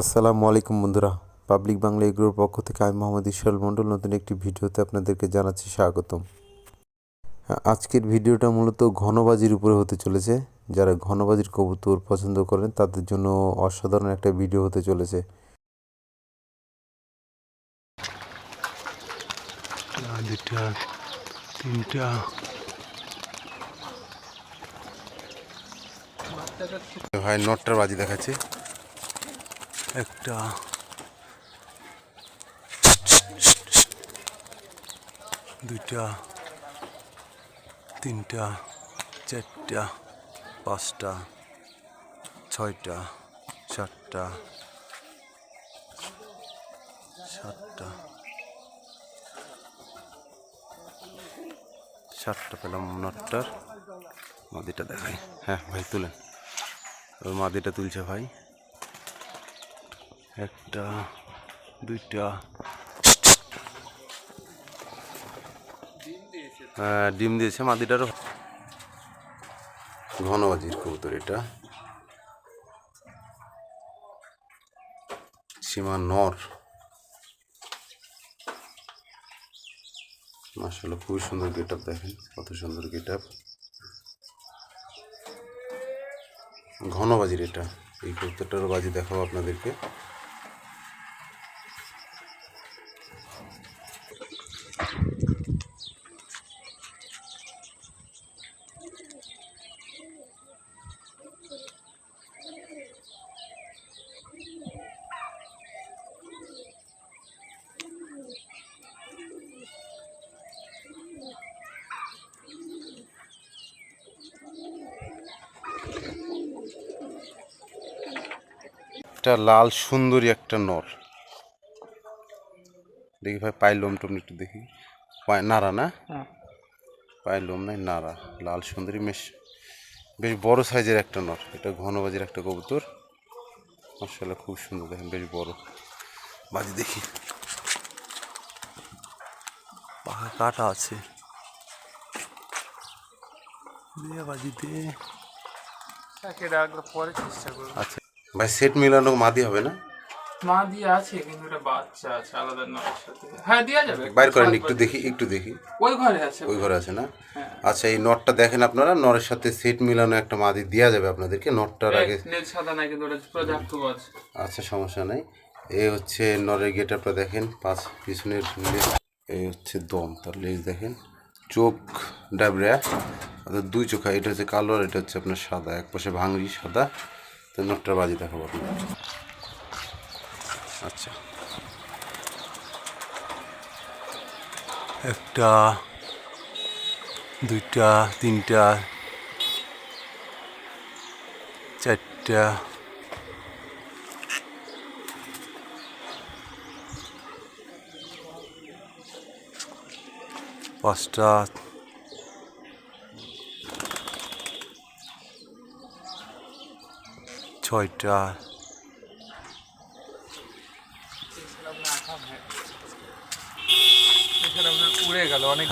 আসসালামু আলাইকুম বন্ধুরা। পাবলিক বাংলা এগ্রোর পক্ষ থেকে আমি মোহাম্মদ ইশাল মণ্ডল নতুন একটি ভিডিওতে আপনাদেরকে জানাচ্ছি স্বাগতম। আজকের ভিডিওটা মূলত ঘনবাজির উপরে হতে চলেছে। যারা ঘনবাজির কবুতর পছন্দ করেন তাদের জন্য অসাধারণ একটা ভিডিও হতে চলেছে। দুটা তিনটা। ভাই নটটার বাজি দেখাচ্ছে। একটা দুইটা, তিনটা, চারটা, পাঁচটা, ছয়টা, সাতটা সাতটা সাতটা পেলাম নটটার। মাদিটা দেখাই। হ্যাঁ ভাই, তুলেন। ওই মাদিটা তুলছে ভাই। একটা দুইটা। হ্যাঁ, ডিম দিয়েছে মাদিটারও। ঘনবাজির কবুতর এটা। সীমা নর। মাসাল্লাহ খুবই সুন্দর গেট আপ দেখেন কত সুন্দর গেট আপ ঘনবাজির এটা এই কবুতরটারও বাজি দেখাবো আপনাদেরকে। একটা লাল সুন্দরী একটা নর দেখি ভাই পায়ের লোম টোম একটু দেখি। নাড়া না? পায়ের লোম নাই নাড়া। লাল সুন্দরী বেশ বেশ বড় সাইজের একটা নর এটা ঘনবাজির একটা কবুতর। মার্শাল্লাহ খুব সুন্দর দেখেন বেশ বড়। বাজি দেখি। পাখা কাটা আছে। দিয়ে বাজি দিয়ে করব। আচ্ছা। ভাই সেট মিলানো মাদি হবে না? মা দিয়ে আছে কিন্তু এটা বাচ্চা আছে আলাদা নয়ের সাথে। হ্যাঁ দেওয়া যাবে। বাইর করেন একটু দেখি একটু দেখি। ওই ঘরে আছে। ওই ঘরে আছে না? আচ্ছা এই নটটা দেখেন আপনারা নরের সাথে সেট মিলানো একটা মাদি দেওয়া যাবে আপনাদেরকে নটটার আগে। নীল সাদা না কিন্তু ওটা প্রজাপ্ত আছে। আচ্ছা সমস্যা নাই। এই হচ্ছে নরের গেট আপটা দেখেন পাঁচ পিছনের লেজ এই হচ্ছে দম তার লেজ দেখেন। চোখ ডাবরা দুই চোখা এটা হচ্ছে কালো আর এটা হচ্ছে আপনার সাদা এক পাশে ভাঙড়ি সাদা। তো নটটার বাজি দেখাবো আচ্ছা। একটা দুইটা তিনটা চারটা পাঁচটা ছয়টা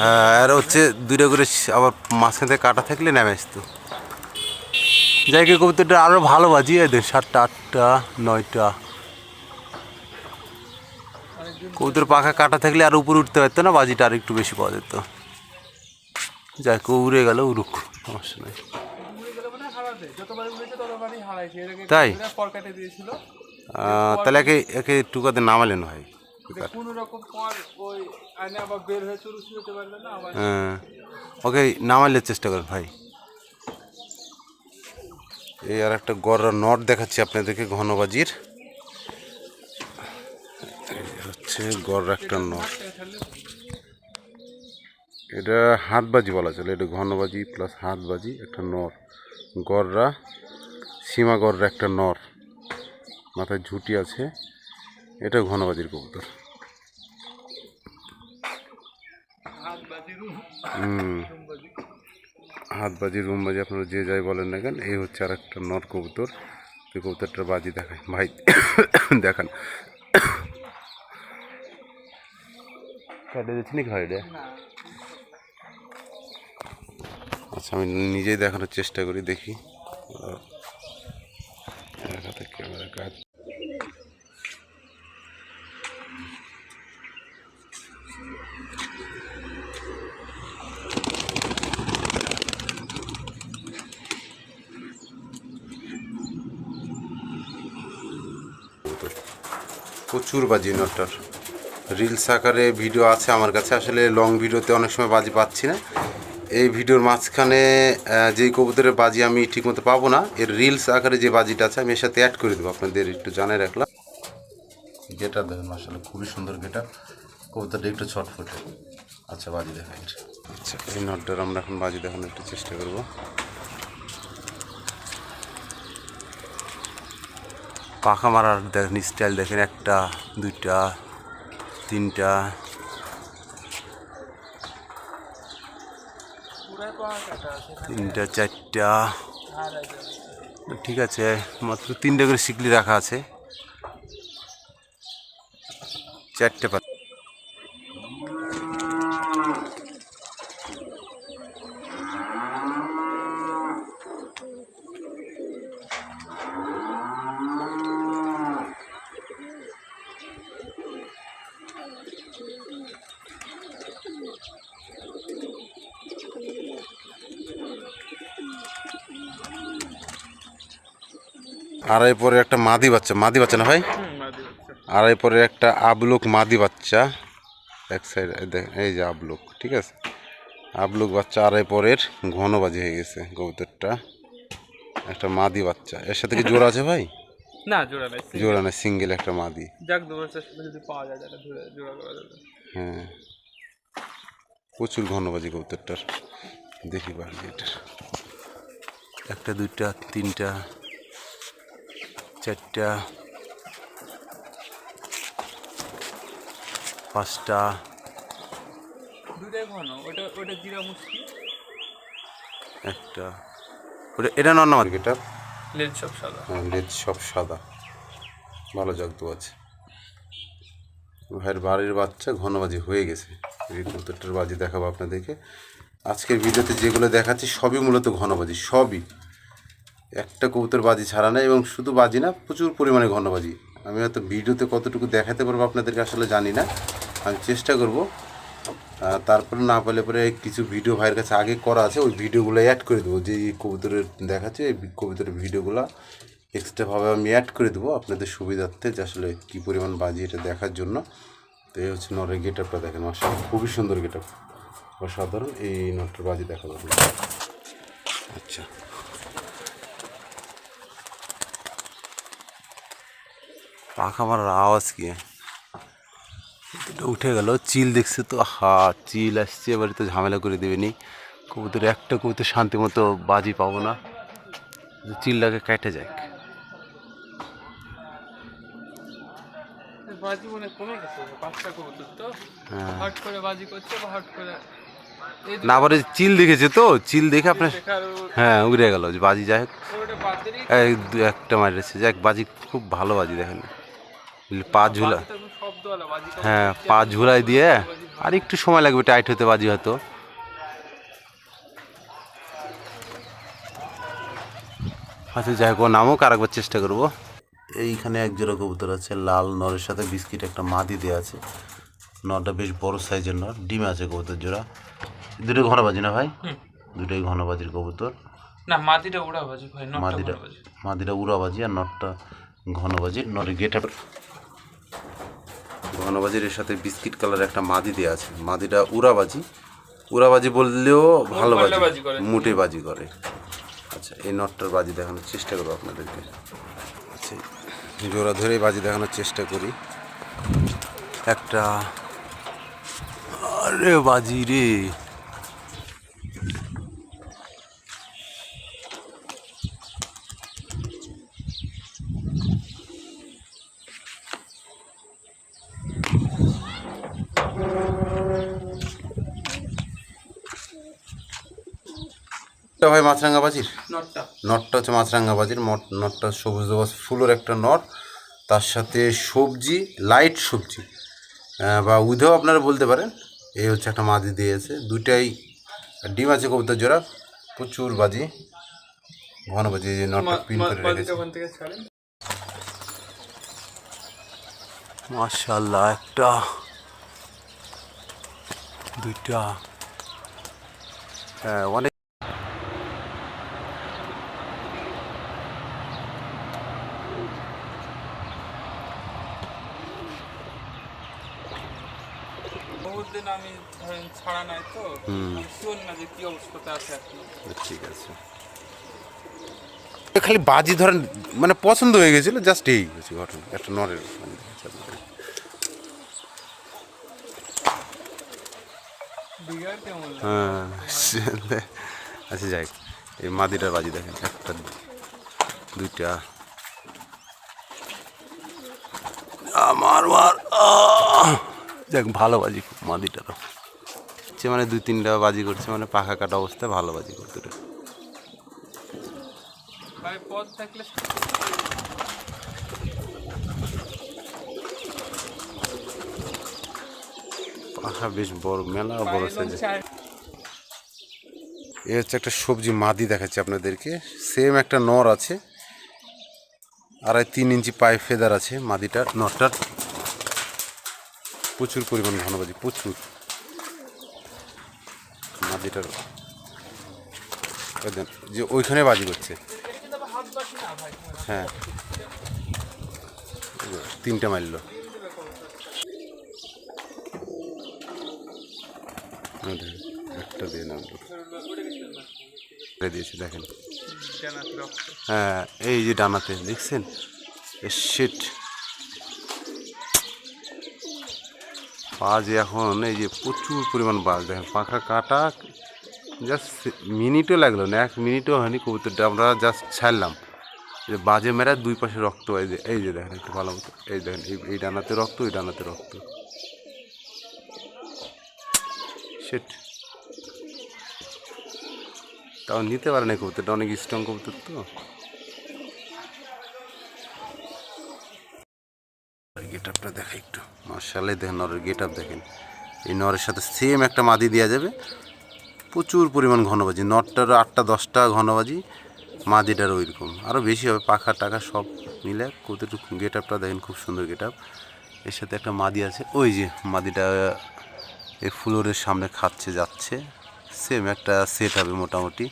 হ্যাঁ আর হচ্ছে দুইটা করে আবার মাঝখান কাটা থাকলে নেমে আসতো জায়গায় কবুতরটা আরও ভালো বাজিয়ে দেন সাতটা, আটটা, নয়টা। কবুতর পাখা কাটা থাকলে আর উপরে উঠতে পারতো না, বাজিটা আর একটু বেশি পাওয়া যেত। যাই উড়ে গেল, উড়ুক, সমস্যা নেই। তাই? তাহলে একে একে টুকাতে নামালেন হয়ে। হ্যাঁ ওকে নামাইলে চেষ্টা করেন ভাই। এই আর একটা গড় নট দেখাচ্ছি আপনাদেরকে ঘনবাজির। হচ্ছে গড় একটা নট। এটা হাতবাজি বলা চলে এটা ঘনবাজি প্লাস হাতবাজি একটা নর গড়রা, সীমা গড়রা একটা নর। মাথায় ঝুটি আছে। এটা ঘনবাজির কবুতর। হাত বাজি রুম রুমবাজি আপনারা যে যাই বলেন না কেন, এই হচ্ছে আর একটা নর কবুতর। এই কবুতরটার বাজি দেখায় ভাই, দেখান। কাটে দিচ্ছি নাকি ভাই আচ্ছা আমি নিজেই দেখানোর চেষ্টা করি, দেখি। ক্যামেরা কাজ প্রচুর বাজি নটার রিলস আকারে ভিডিও আছে আমার কাছে, আসলে লং ভিডিওতে অনেক সময় বাজি পাচ্ছি না। এই ভিডিওর মাঝখানে যেই কবুতরের বাজি আমি ঠিকমতো পাবো না এর রিলস আকারে যে বাজিটা আছে আমি এর সাথে অ্যাড করে দেবো। আপনাদের একটু জানাই রাখলাম। গেটার দেখেন মাসালে খুবই সুন্দর গেটার কবুতরটা একটু ছটফটে। আচ্ছা বাজি দেখা আচ্ছা এই নটটার আমরা এখন বাজি দেখানোর একটু চেষ্টা করব। পাখা মারার দেখেন স্টাইল দেখেন একটা দুইটা তিনটা পুরাই পাওয়া কাটা আছে তিনটা চারটা। ঠিক আছে মাত্র তিনটা করে শিকলি রাখা আছে। চারটে পা আড়াই পরে একটা মাদি বাচ্চা মাদি বাচ্চা না ভাই? আড়াই পরে একটা আবলুক মাদি বাচ্চা। এক সাইড এই যে আবলুক ঠিক আছে? আবলুক বাচ্চা আড়াই পরের ঘনবাজি হয়ে গেছে কবুতরটা একটা মাদি বাচ্চা। এর সাথে কি জোড়া আছে ভাই? না জোড়া নাই জোড়া সিঙ্গেল একটা মাদি। যাক দু সাথে যদি পাওয়া যায় তাহলে জোড়া জোড়া করা যাবে। হ্যাঁ। প্রচুর ঘনবাজি কবুতরটার দেখি বাড়ি এটার একটা দুইটা তিনটা চারটা পাঁচটা। একটা। ওটা এটা নর নামাজ। এটা? লেজ সব সাদা। হ্যাঁ, লেজ সব সাদা। ভালো জাগদু আছে। ভাইয়ের বাড়ির বাচ্চা ঘনবাজি হয়ে গেছে। এই বাজি দেখাবো আপনাদেরকে। আজকের ভিডিওতে যেগুলো দেখাচ্ছি সবই মূলত ঘনবাজি সবই। একটা কবুতর বাজি ছাড়া না এবং শুধু বাজি না, প্রচুর পরিমাণে ঘনবাজি আমি হয়তো ভিডিওতে কতটুকু দেখাতে পারব আপনাদেরকে আসলে জানি না। আমি চেষ্টা করব। তারপরে না পেলে পরে কিছু ভিডিও ভাইয়ের কাছে আগে করা আছে, ওই ভিডিওগুলো অ্যাড করে দেবো। যে কবুতরের দেখাচ্ছে, এই কবুতরের ভিডিওগুলো এক্সট্রাভাবে আমি অ্যাড করে দেবো আপনাদের সুবিধার্থে, যে আসলে কী পরিমাণ বাজি এটা দেখার জন্য। তো এই হচ্ছে নরের গেট আপটা দেখেন মাসা খুবই সুন্দর গেট আপ অসাধারণ, এই নটটার বাজি দেখাবো আপনাদের। আচ্ছা। পাখা মারার আওয়াজ কি? উঠে গেল চিল দেখছে তো হা চিল আসছে এবারে তো ঝামেলা করে দেবেনি কবুতর একটা কবুতর শান্তি মতো বাজি পাবো না। চিলটাকে কেটে যাক। বাজি মনে কমে গেছে পাঁচটা কবুতর তো। হট করে বাজি করছে বা হট করে না আবার চিল দেখেছে তো চিল দেখে আপনার হ্যাঁ উড়ে গেল বাজি যাই হোক। একটা মারিয়েছে যাক বাজি খুব ভালো বাজি দেখেন। পা ঝুলা হ্যাঁ পা ঝুলাই দিয়ে আর একটু সময় লাগবে টাইট হতে বাজি হয়তো। আচ্ছা যাই হোক ও নামুক আর একবার চেষ্টা করব। এইখানে এক জোড়া কবুতর আছে লাল নরের সাথে বিস্কিট একটা মাদি দেওয়া আছে। নরটা বেশ বড় সাইজের নর ডিম আছে কবুতর জোড়া। দুটোই ঘনবাজি না ভাই? দুটোই ঘনবাজির কবুতর। না মাটিটা উড়া বাজি ভাই মাদিটা উড়া বাজি। মাদিটা উড়াবাজি আর নটটা ঘনবাজি নরের গেট ঘনবাজির এর সাথে বিস্কিট কালার একটা মাদি দেওয়া আছে। মাদিটা উড়াবাজি। উড়াবাজি বললেও ভালো বাজি মুটে বাজি করে। আচ্ছা এই নটটার বাজি দেখানোর চেষ্টা করব আপনাদেরকে। আচ্ছা জোড়া ধরে বাজি দেখানোর চেষ্টা করি। একটা আরে বাজি রে। এটা ভাই মাছরাঙ্গা বাজির নটটা। নটটা হচ্ছে মাছরাঙ্গা বাজির মট নটটা সবুজ সবুজ ফুলের একটা নট তার সাথে সবজি লাইট সবজি। বা উধেও আপনারা বলতে পারেন। এই হচ্ছে একটা মাদি দিয়েছে। দুইটাই ডিম আছে কবুতর জোড়া। প্রচুর বাজি। ঘন বাজি এই যে নটটা পিন করে রেখেছে। মাশাল্লাহ একটা দুইটা। হ্যাঁ অনেক কবুতরদের আমি ধরেন ছাড়া নাই তো হুম। শিওর না যে কি অবস্থাতে আছে ঠিক আছে। খালি বাজি ধরেন মানে পছন্দ হয়ে গেছিল জাস্ট এই হচ্ছে ঘটনা একটা নরের? হ্যাঁ সে- আচ্ছা যাই এই মাদিটার বাজি দেখেন একটা দুইটা। আমার মার! দেখ ভালো বাজি খুব মাদিটারও। সে মানে দুই তিনটা বাজি করছে মানে পাখা কাটা অবস্থায় ভালো বাজি করতে পাখা বেশ বড় মেলা বড় সাইজে এ হচ্ছে একটা সবজি মাদি দেখাচ্ছি আপনাদেরকে। সেম একটা নর আছে। আড়াই তিন ইঞ্চি পায়ে ফেদার আছে মাদিটার। নরটার প্রচুর পরিমাণ ঘনবাজি প্রচুর। ওই যে ওইখানে বাজি করছে। হ্যাঁ। তিনটে মারল। একটা দিয়ে নামলো। দিয়েছে, দেখেন। হ্যাঁ এই যে ডানাতে, দেখছেন? শিট বাজ এখন, এই যে প্রচুর পরিমাণ বাজ, দেখেন, পাখা কাটা জাস্ট মিনিটও লাগল না, এক মিনিটও হয়নি কবুতরটা। আমরা জাস্ট ছাড়লাম। যে বাজে মেরা দুই পাশে রক্ত, এই যে এই যে দেখেন একটু ভালো মতো, এই দেখেন, এই এই ডানাতে রক্ত ওই ডানাতে রক্ত। শিট তাও নিতে পারে না কবুতরটা, অনেক স্ট্রং কবুতর তো। গেট আপটা দেখা একটু। মার্শালে দেখেন নরের গেট আপ দেখেন। এই নরের সাথে সেম একটা মাদি দেওয়া যাবে। প্রচুর পরিমাণ ঘনবাজি। নটটারও আটটা দশটা ঘনবাজি মাদিটারও ওইরকম। আরও বেশি হবে পাখা টাকা সব মিলে। কতটুকু গেট আপটা দেখেন খুব সুন্দর গেট আপ এর সাথে একটা মাদি আছে। ওই যে মাদিটা এই ফ্লোরের সামনে খাচ্ছে যাচ্ছে। সেম একটা সেট হবে মোটামুটি।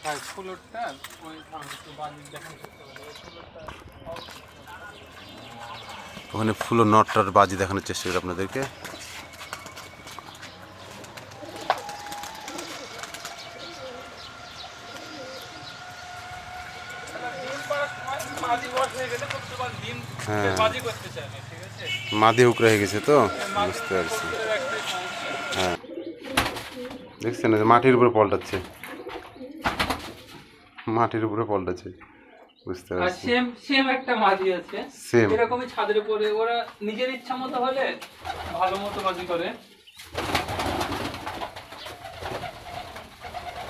ওখানে ফুলো নটটার বাজি দেখানোর চেষ্টা করি আপনাদেরকে ডিম পাড়ার সময় বাজি বস হয়ে। হ্যাঁ। মাদি হুকরা হয়ে গেছে তো? বুঝতে পারছি। হ্যাঁ। দেখছেন মাটির উপরে পল্টাচ্ছে। মাটির উপরে পল্টাচ্ছে। বুঝতে পারছি। সেম সেম একটা মাঝি আছে। Same. এরকমই ছাদের উপরে। ওরা নিজের ইচ্ছা মতো হলে ভালো মতো বাজি করে।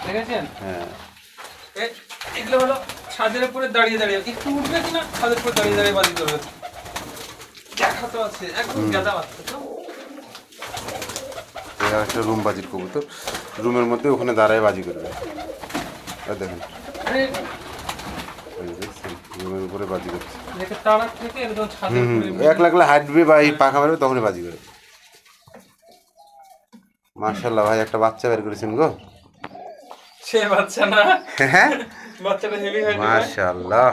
দেখেছেন? হ্যাঁ। এগুলো হলো ছাদের উপরে দাঁড়িয়ে দাঁড়িয়ে একটু উঠবে কিনা? ছাদের উপরে দাঁড়িয়ে দাঁড়িয়ে বাজি করবে দেখা তো আছে একদম গাদা বাচ্চা তো। একটা রুম বাজির কবুতর। রুমের মধ্যে ওখানে দাঁড়ায় বাজি করবে। আর দেখেন। রুমের উপরে বাজি করছে। এক লাগলে হাঁটবে বা এই পাখা মারবে তখনই বাজি করে মার্শাল্লাহ ভাই একটা বাচ্চা বের করেছেন গো। সে বাচ্চা না। হ্যাঁ? হয়ে? যাবে মার্শাল্লাহ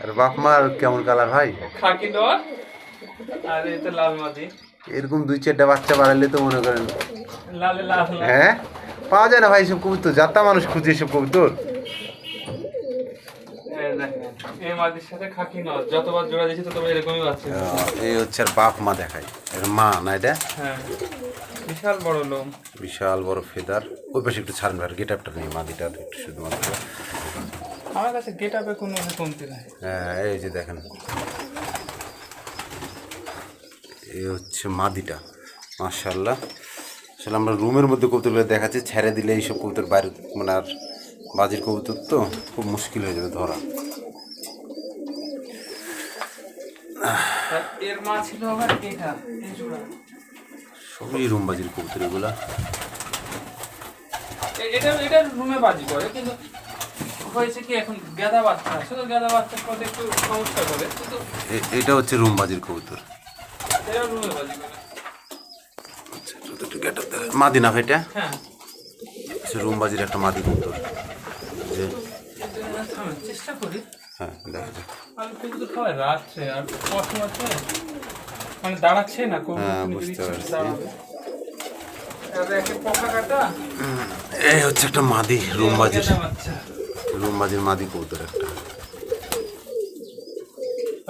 আর বাপ মার কেমন কালার ভাই? খাকি ডর আর তো লাল মাদি। এরকম দুই চারটা বাচ্চা বাড়ালে তো মনে করেন লাল লাল হ্যাঁ? পাওয়া যায় না ভাই এসব কবুতর যাত্রা মানুষ খুঁজে এসব কবুতর। এই হচ্ছে আর বাপ মা দেখায় এর মা না এটা? হ্যাঁ। বিশাল বড় লোম। বিশাল বড় ফেদার। ওই পাশে একটু ছাড়বে আর গেট আপটা নেই মাদিটার একটু শুধুমাত্র আমার কাছে গেট আপে কোনো কমতি নাই। হ্যাঁ এই যে দেখেন। এই হচ্ছে মাদিটা। মার্শাল্লাহ আসলে আমরা রুমের মধ্যে কবুতরগুলো দেখাচ্ছি ছেড়ে দিলে এইসব কবুতর বাইরে মানে আর বাজির কবুতর তো খুব মুশকিল হয়ে যাবে ধরা। এর মা ছিল আবার এটা সবই রুম বাজির কবুতর এগুলা। এটা এটা রুমে বাজি করে কিন্তু হয়েছে কি এখন গাদা বাচ্চা শুধু গাদা বাচ্চার পথে একটু সমস্যা করে কিন্তু এটা হচ্ছে রুম বাজির কবুতর। এটা রুমে বাজি করে। মাদি না এটা হ্যাঁ। হচ্ছে রুম বাজির একটা মাদি কবুতর। যে কিন্তু আমরা থামেন, চেষ্টা করি হ্যাঁ দেখা যাক। আমি রাত্রে আর কষ্ট আছে মানে দাঁড়াচ্ছে না হ্যাঁ, বুঝতে পারছি। এই হচ্ছে একটা মাদি রুমবাজির। রুমবাজির মাদি। কবুতর একটা।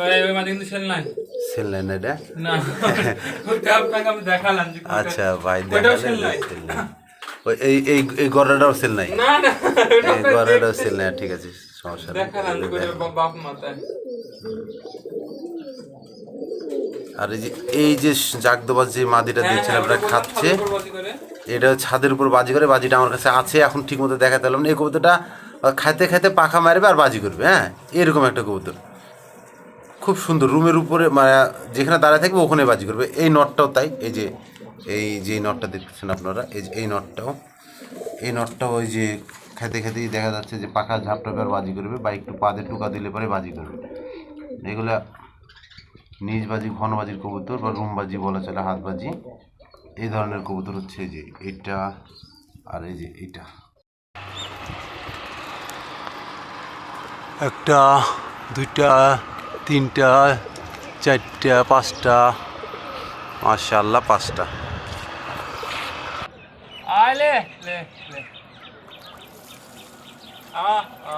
ওই ওই মাঝে কিন্তু ছেল নাই। সেল লাইন এটা? না। ওটা আপনাকে আমি দেখালাম যে কোনটা- আচ্ছা ভাই এই এই এই গড়াটাও সেল নাই? না না এই গড়াটাও সেল নাই। ঠিক আছে সমস্যা নেই। আর এই যে এই যে জাগদবাজ যে মাদিটা হ্যাঁ, দিয়েছেন হ্যাঁ, আপনারা খাচ্ছে। এটা ছাদের উপর বাজি করে বাজিটা আমার কাছে আছে এখন ঠিক মতো দেখাতে পারলাম না। এই কবুতরটা খাইতে খাইতে পাখা মারবে আর বাজি করবে হ্যাঁ? এরকম একটা কবুতর। খুব সুন্দর রুমের উপরে মানে যেখানে দাঁড়ায় থাকবে ওখানে বাজি করবে। এই নটটাও তাই এই যে এই যে নটটা দেখছেন আপনারা এই যে এই নটটাও। এই নটটাও ওই যে খেতে খেতেই দেখা যাচ্ছে যে পাখা ঝাপটাবে আর বাজি করবে বা একটু পাদের টুকা দিলে পরে বাজি করবে। এগুলা নিজ বাজি ঘন বাজির কবুতর বা রুম বাজি বলা চলে হাত বাজি এই ধরনের কবুতর হচ্ছে এই যে এটা আর এই যে এটা। একটা দুইটা তিনটা চারটা পাঁচটা মাশাল্লাহ পাঁচটা। আয় লে লে লে। আ আ।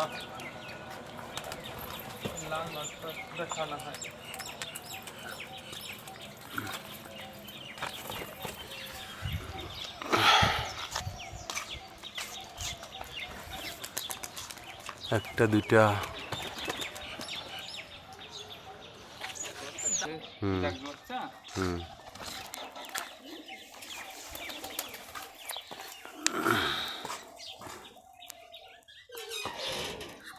লাল মাছটা দেখানো হয় একটা দুইটা। বাচ্চা হুম।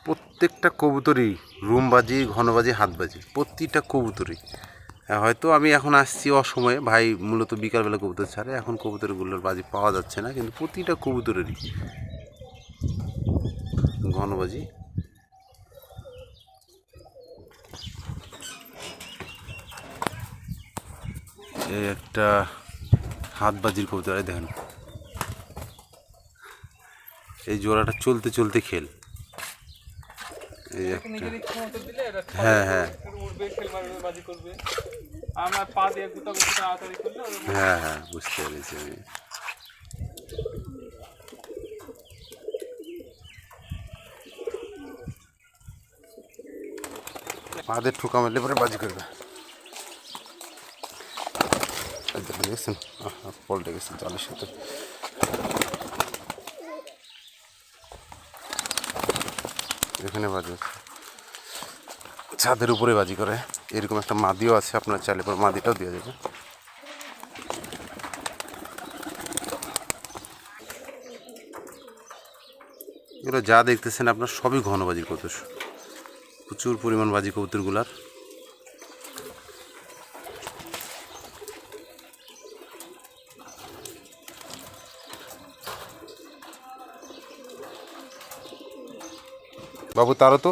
প্রত্যেকটা কবুতরই রুমবাজি ঘনবাজি হাতবাজি প্রতিটা কবুতরই। হ্যাঁ, হয়তো আমি এখন আসছি অসময়ে ভাই মূলত বিকালবেলা কবুতর ছাড়ে এখন কবুতরগুলোর বাজি পাওয়া যাচ্ছে না কিন্তু প্রতিটা কবুতরেরই। ঘনবাজি এই একটা হাতবাজির কবুতর এই দেখেন। এই জোড়াটা চলতে চলতে খেল। এই একটা হ্যাঁ, হ্যাঁ। হ্যাঁ হ্যাঁ বুঝতে পেরেছি আমি। পাদের ঠোকা মারলে পরে বাজি করবে। দেখছেন? পল্টে গেছে জলের সাথে। এখানে বাজি। ছাদের উপরে বাজি করে। এরকম একটা মাদিও আছে, আপনার চাইলে পরে মাদিটাও দেওয়া যাবে এগুলো যা দেখতেছেন, আপনার সবই ঘন বাজি কবুতর প্রচুর পরিমাণ বাজি কবুতরগুলার। বাবু তারও তো?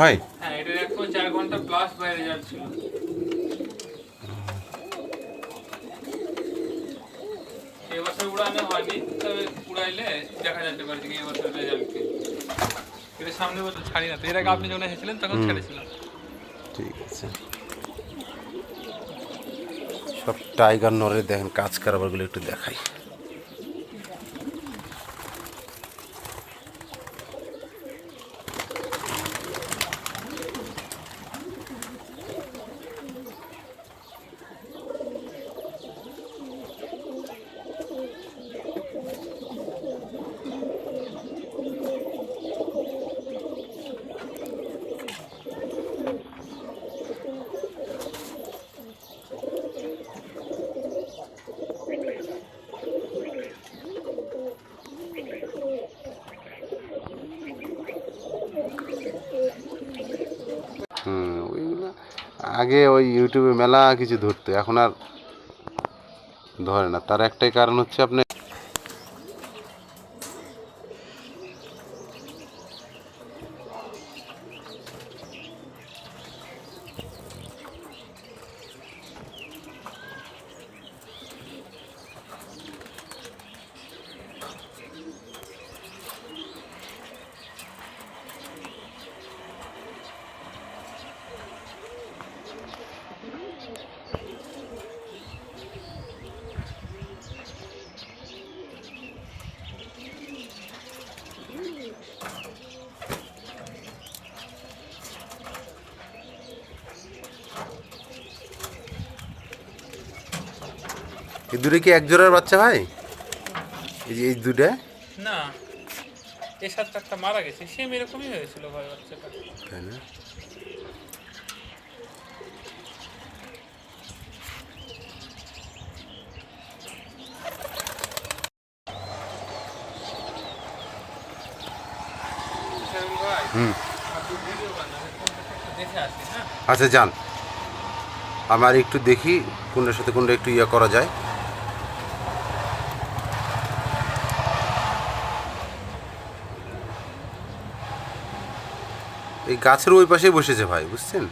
ভাই? হ্যাঁ এক চার ঘণ্টা প্লাস বাইরে যাচ্ছিল। এবছর উড়ানো হয়নি তবে উড়াইলে দেখা যেতে পারে যে এবছর রেজাল্ট কি। এটা সামনে বছর ছাড়ি না তো এর আগে আপনি যখন এসেছিলেন তখন ছেড়েছিলাম ঠিক আছে। সব টাইগার নরে দেখেন কাজ কারবারগুলো একটু দেখাই। আগে ওই ইউটিউবে মেলা কিছু ধরতো, এখন আর ধরে না। তার একটাই কারণ হচ্ছে আপনি দূরে কি এক জোড়ার বাচ্চা ভাই? এই যে এই দুটা না এর সাথে একটা মারা গেছে সেম এরকমই হয়েছিল ভাই বাচ্চাটা। তাই না? আচ্ছা যান। আমার একটু দেখি কোনটার সাথে কোনটা একটু ইয়ে করা যায়। গাছের ওই পাশেই বসেছে ভাই বুঝছেন?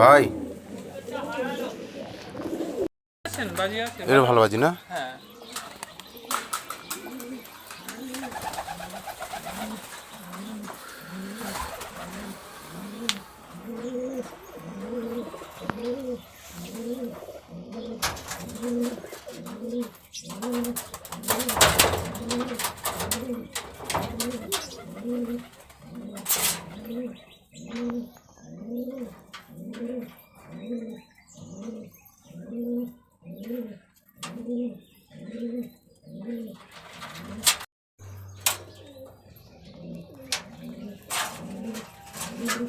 ভাই। ভালো বাজি না? Uhum.